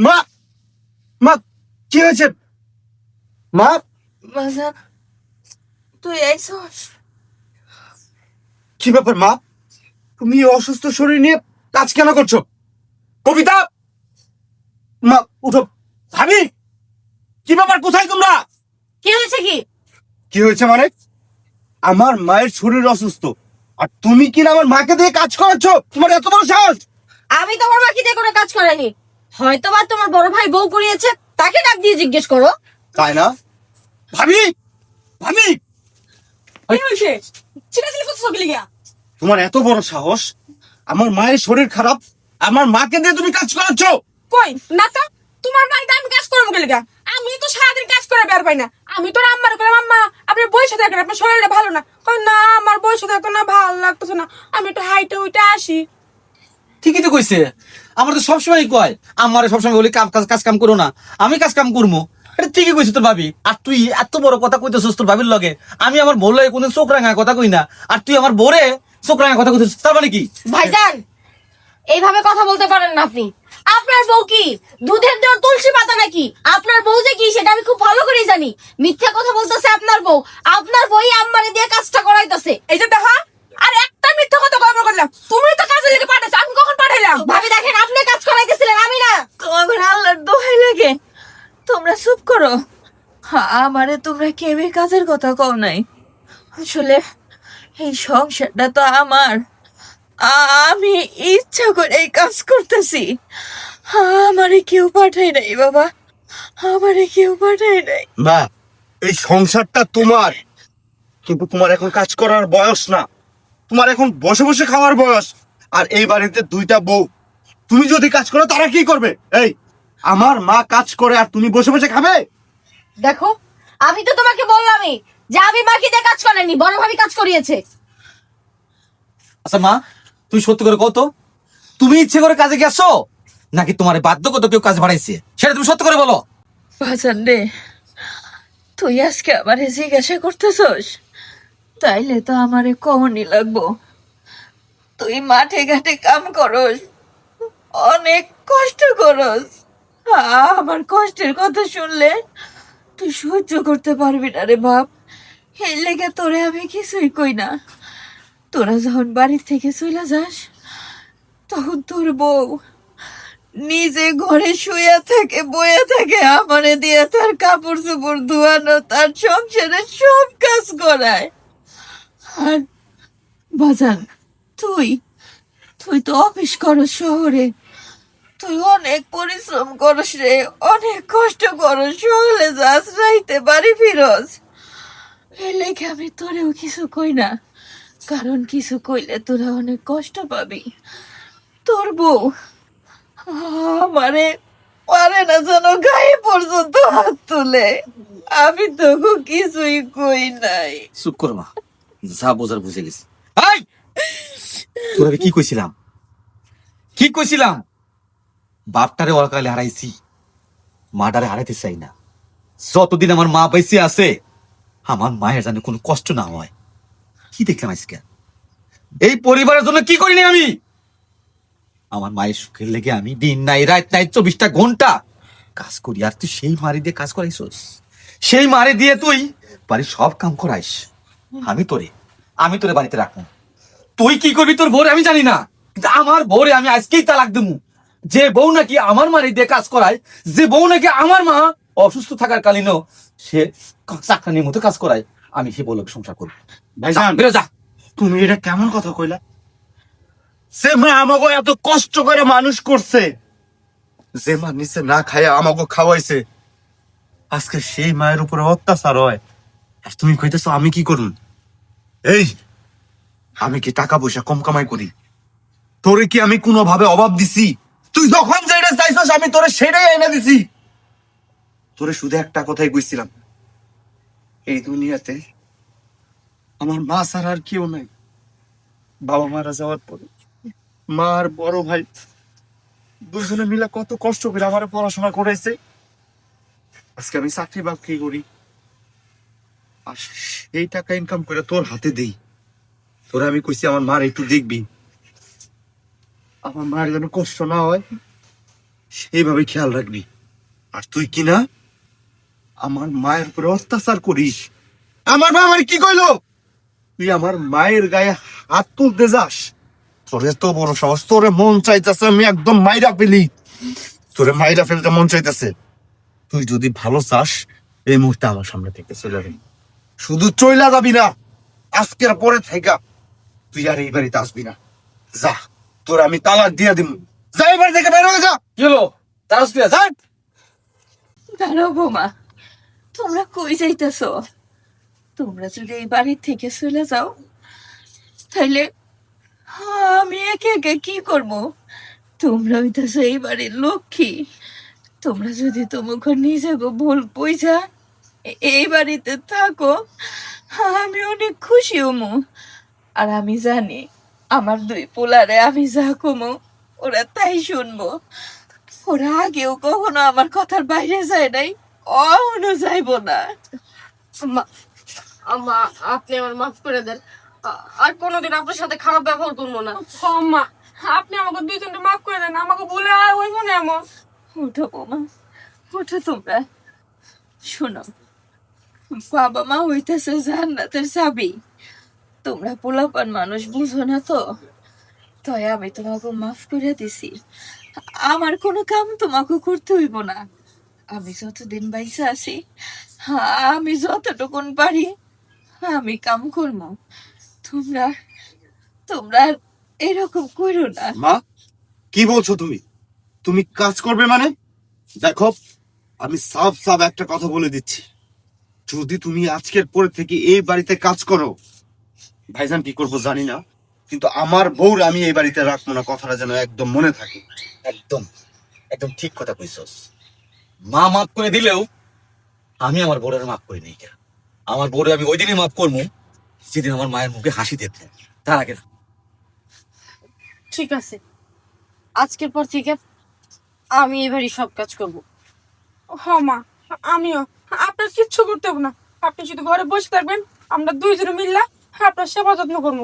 মা মা কি হয়েছে? মা? বাজান তুই আইসস কি ব্যাপার মা? তুমি অসুস্থ শরীর নিয়ে কাজ কেন করছ? কবিতা! মা উঠো। ভাবি কি ব্যাপার কোথায় তোমরা? কি হয়েছে কি? কি হয়েছে মানে? আমার মায়ের শরীর অসুস্থ। আর তুমি কি না আমার মাকে দিয়ে কাজ করাচ্ছ? তোমার এত বড় সাহস! আমি তোমার বাকি দিয়ে কোনো কাজ করেনি হয়তো বা তোমার বড় ভাই বউ করিয়েছে তাকে ডাক দিয়ে জিজ্ঞেস করো। তাই না? ভাবি! ভাবি! তোমার এত বড় সাহস আমার মায়ের শরীর খারাপ আমার মাকে দিয়ে তুমি কাজ করাচ্ছ? কই না তো তোমার বাড়িতে আমি কাজ করব গেলে আমি তো সারাদিন কাজ করে বের পাই না। আমি তো আম্মার করলাম আম্মা আপনি বয়সে থাকেন আপনার শরীরটা ভালো না। কই না আমার বয়সে থাকে না ভালো লাগতেছে না। আমি একটু হাইটে উইটে আসি। ঠিকই তো কইছে। আমার তো সবসময় কয়, আমার সবসময় বলি কাজ কাজ কাম করো না। আমি কাজ কাম করব এটা ঠিকই কইছে তোর ভাবি। আর তুই এত বড় কথা কইতেছিস তোর ভাবির লগে। আমি আমার বউ লাগে কোনো চোখ রাঙা কথা কই না। আর তুই আমার বোরে চোখ রাঙা কথা কইতেছিস, তার মানে কি? ভাইজান, এইভাবে কথা বলতে পারেন না আপনি। আপনার বউ কি? দুধের দেওয়ার তুলসী পাতা নাকি? আপনার বউ যে কি, সেটা আমি খুব ভালো করেই জানি। মিথ্যা কথা বলতেছে আপনার বউ। আপনার বই আম্মারে দিয়ে কাজটা করাইতেছে। এই যে দেখো আর একটা মিথ্যা কথা গল্প করলাম। তুমি তো কাজে লেগে পাঠাইছো আমি কখন পাঠাইলাম? ভাবি দেখেন আপনি কাজ করাইতেছিলেন আমি না। তোমার আল্লাহর দোহাই লাগে? তোমরা চুপ করো। আমারে তোমরা কেউই কাজের কথা কও নাই। আসলে এই সংসারটা তো আমার। আমি ইচ্ছা করে এই কাজ করতেছি। আমারে কেউ পাঠাই নাই বাবা। আমারে কেউ পাঠাই নাই। মা এই সংসারটা তোমার। কিন্তু তোমার এখন কাজ করার বয়স না। তোমার এখন বসে বসে খাওয়ার বয়স। আর এই বাড়িতে দুইটা বউ। তুমি যদি কাজ করো তারা কি করবে? এই আমার মা কাজ করে আর তুমি বসে বসে খাবে? দেখো আমি তো তোমাকে বললামই যে আমি বাকি দিয়ে কাজ করেনি বড় ভাবি কাজ করিয়েছে। আচ্ছা মা তুই সত্যি করে কত তুমি ইচ্ছে করে কাজে গেছো? নাকি তোমার বাধ্য কত কেউ কাজ বাড়াইছে? সেটা তুমি সত্য করে বলো। বাজান রে তুই আজকে আমারে জিজ্ঞাসা করতেছস? তাইলে তো আমারে কমনই লাগবো। তুই মাঠে ঘাটে কাম করস, অনেক কষ্ট করস। আমার কষ্টের কথা শুনলে তুই সহ্য করতে পারবি না রে বাপ। এই লেগে তোরে আমি কিছুই কই না। তোরা যখন বাড়ির থেকে চলে যাস, তখন তোর বউ নিজে ঘরে শুয়ে থাকে বয়ে থাকে, আমারে দিয়ে তার কাপড় চোপড় ধোয়ানো, তার সংসারে সব কাজ করায়। আর বাজার, তুই তুই তো অফিস করস শহরে। তুই অনেক পরিশ্রম করস রে, অনেক কষ্ট করস, শহরে যাস, রাইতে বাড়ি ফিরস। আমি তোরেও কিছু কই না, কারণ কিছু কইলে তোরা অনেক কষ্ট পাবি। তোর বউ, আমারে পারে না যেন গায়ে পর্যন্ত হাত তুলে। আমি তোকে কিছুই কই নাই। চুপ কর মা। যা বোঝার বুঝে গেছি। এই! তোর কি কইছিলাম? কি কইছিলাম? বাপটারে অকালে হারাইছি মাটারে হারাইতে চাই না। যতদিন আমার মা বেঁচে আছে আমার মায়ের যেন কোনো কষ্ট না হয়। কি দেখলাম আজকে? এই পরিবারের জন্য কি করিনি আমি? আমার মায়ের সুখের লেগে আমি দিন নাই রাত নাই চব্বিশটা ঘণ্টা কাজ করি। আর তুই সেই মারি দিয়ে কাজ করাইছস? সেই মারি দিয়ে তুই বাড়ির সব কাম করাইস। আমি তোরে আমি তোরে বাড়িতে রাখব। তুই কি করবি তোর বউরে আমি জানি না কিন্তু আমার বউরে আমি আজকেই তালাক দেবো যে বউ নাকি আমার মারি দিয়ে কাজ করায় যে বউ নাকি আমার মা অসুস্থ থাকার কালীনও সে চাকরানির মতো কাজ করায় আমি সে বউলোকে সংসার করব। ভাইজান বেরো যা। তুমি এটা কেমন কথা কইলা? সে মা আমাকে এত কষ্ট করে মানুষ করছে। যে মা নিচে না খাইয়া আমাকে খাওয়াইছে আজকে সেই মায়ের উপরে অত্যাচার হয়। আর তুমি কইতেছো আমি কি করুন? এই! আমি কি টাকা পয়সা কম কামাই করি? তোরে কি আমি কোনো ভাবে অভাব দিছি? তুই যখন যেটা চাইছস আমি তোরে সেটাই এনে দিছি। তোরে শুধু একটা কথাই কইছিলাম। এই দুনিয়াতে আমার মা ছাড়া আর কেউ নাই। বাবা মারা যাওয়ার পরে মা আর বড় ভাই দুজনে মিলে কত কষ্ট করে আমার পড়াশোনা করেছে আজকে আমি চাকরি বাকরি করি। এই টাকা ইনকাম করে তোর হাতে দেই। তোরা আমি কইছি আমার মার একটু দেখবি। আমার মায়ের যেন কষ্ট না হয়, সেইভাবে খেয়াল রাখবি। আর তুই কি না? আমার মায়ের উপরে অত্যাচার করিস। আমার মা কি কইলো? তুই আমার মায়ের গায়ে হাত তুলতে যাস। তোর এত বড় সাহস, তোরে মন চাইতেছে আমি একদম মাইরা ফেলি। তোরে মাইরা ফেলতে মন চাইতেছে। তুই যদি ভালো চাস, এই মুহূর্তে আমার সামনে থেকে চলে যাবি শুধু চইলা যাবি না, আজকের পরে থেকে তুই আর এই বাড়িতে আসবি না। যা, তোর আমি তালাক দিয়ে দিব যা, এই বাড়ি থেকে বের হয়ে যা। কি হলো? তার যা। দাঁড়াও বৌমা, তোমরা কই যাইতেছ? তোমরা যদি এই বাড়ির থেকে চলে যাও, তাইলে আমি একে একে কি করব? তোমরা হইতেছ এই বাড়ির লক্ষ্মী। তোমরা যদি তোমাকে নিজে গো ভুল পয়সা এই বাড়িতে থাকো আমি অনেক খুশি হমু। আর আমি জানি আমার দুই পোলারে আমি যা কমু ওরা তাই শুনব। ওরা আগেও কখনো আমার কথার বাইরে যায় নাই কখনো যাইবো না। আম্মা আম্মা আপনি আমার মাফ করে দেন। আর কোনোদিন আপনার সাথে খারাপ ব্যবহার করব না। হ মা আপনি আমাকে দুই মাফ করে দেন আমাকে বলে আর হইব না এমন। উঠো বৌমা উঠো তোমরা। শোনো বাবা মা হইতেছে জান্নাতের চাবি। তোমরা পোলাপান মানুষ, বুঝো না তো? তাই আমি তোমাকে মাফ করে দিছি। আমার কোনো কাম তোমাকে করতে হইব না। আমি যতদিন বাইসে আছি, আমি যতটুকুন পারি, আমি কাম করব তোমরা তোমরা এরকম করো না। মা, কি বলছো তুমি? তুমি কাজ করবে মানে? দেখো, আমি সাফ সাফ একটা কথা বলে দিচ্ছি। যদি তুমি আজকের পরে থেকে এই বাড়িতে কাজ করো, ভাইজান কি করব জানি না, কিন্তু আমার বউর আমি এই বাড়িতে রাখব না, কথাটা যেন একদম মনে থাকে। একদম একদম ঠিক কথা কইছস। মা মাফ করে দিলেও আমি আমার বোরের মাফ করি নাই আমার বোরে আমি ওই দিনই মাফ করব যেদিন আমার মায়ের মুখে হাসি দেখব। তার আগে না। ঠিক আছে। আজকের পর থেকে আমি এবারই সব কাজ করব। হ মা, আমিও। আপনার কিচ্ছু করতে হবে না। আপনি শুধু ঘরে বসে থাকবেন, আমরা দুইজনে মিললা আপনার সেবা যত্ন করব।